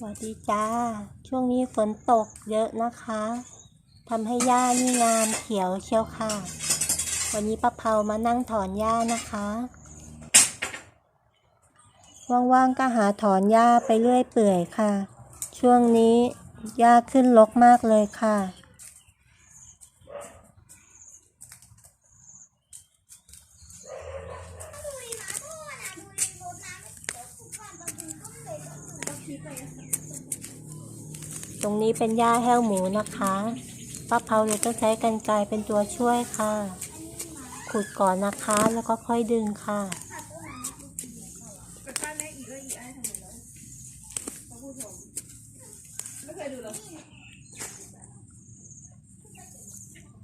สวัสดีจ้า ช่วงนี้ฝนตกเยอะนะคะทำให้หญ้านี่งามเขียวเชียวค่ะ วันนี้ป้าเผามานั่งถอนหญ้านะคะ ว่างๆก็หาถอนหญ้าไปเรื่อยเปื่อยค่ะ ช่วงนี้หญ้าขึ้นรกมากเลยค่ะ ตรงนี้เป็นหญ้าแห้วหมูนะคะป้าเผาเลยต้องใช้กันไกรเป็นตัวช่วยค่ะ ขุดก่อนนะคะแล้วก็ค่อยดึงค่ะ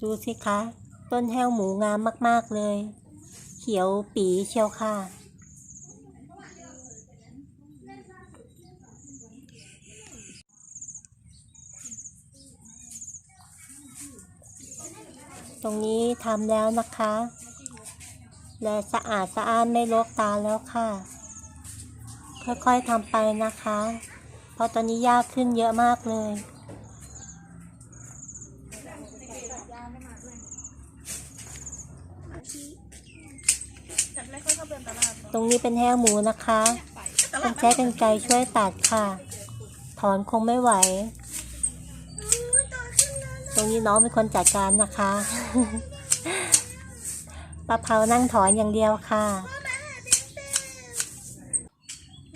ดูสิคะ ต้นแห้วหมูงามมาก ๆ เลย เขียวปีเชียวค่ะ ตรงนี้ทำแล้วนะคะ และสะอาดสะอ้านไม่ลกตาแล้วค่ะ ค่อยๆทำไปนะคะ เพราะตอนนี้ยากขึ้นเยอะมากเลยตรงนี้เป็นแห้วหมูนะคะต้องใช้กันไกรช่วยตัดค่ะ ถอนคงไม่ไหว ตรงนี้น้องเป็นคนจัดการนะคะ ป้าเผานั่งถอนอย่างเดียวค่ะ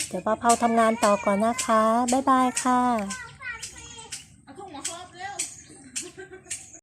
เดี๋ยวป้าเผาทำงานต่อก่อนนะคะ บ๊ายบายค่ะ